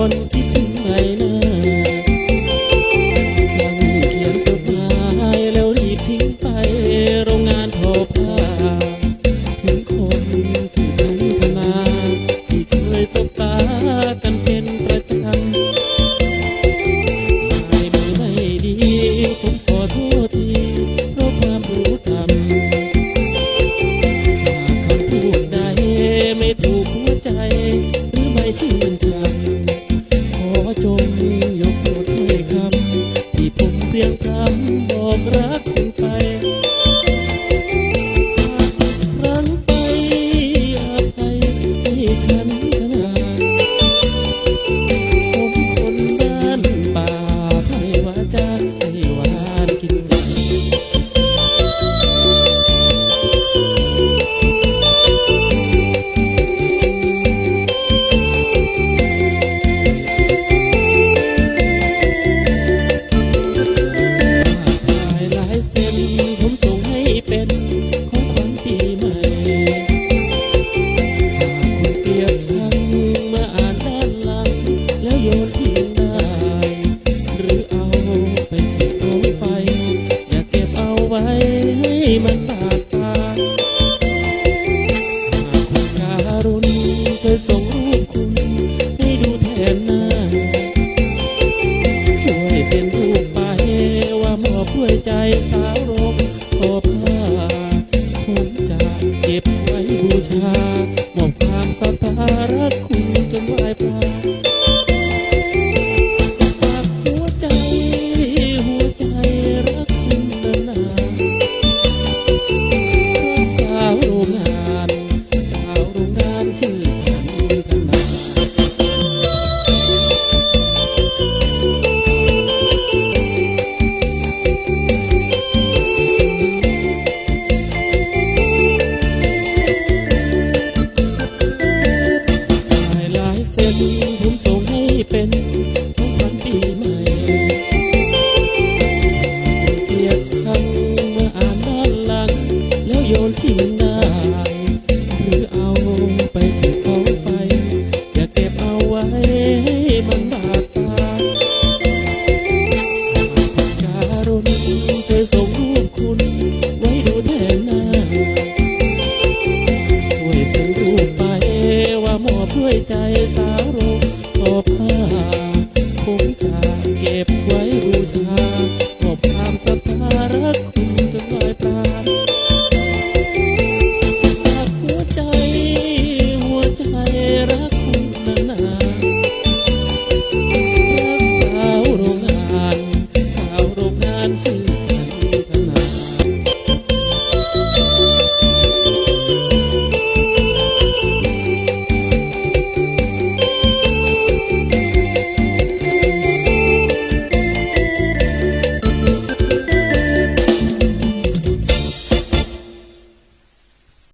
con Eu sozinho is there สาวรบขอผ้าคุณจะเก็บไว้บูชามอบความสัทธารักคุณจนไหวพระ ป็นทุกวันปีใหม่เกียดชังเมื่ออ่านด้าหลัง แล้วโยนทิ้งได้ หรือเอาไปที่กองไฟ อย่าเก็บเอาไว้ ใจสาวทอผ้าคงจะเก็บไว้บูชาขอบความศรัท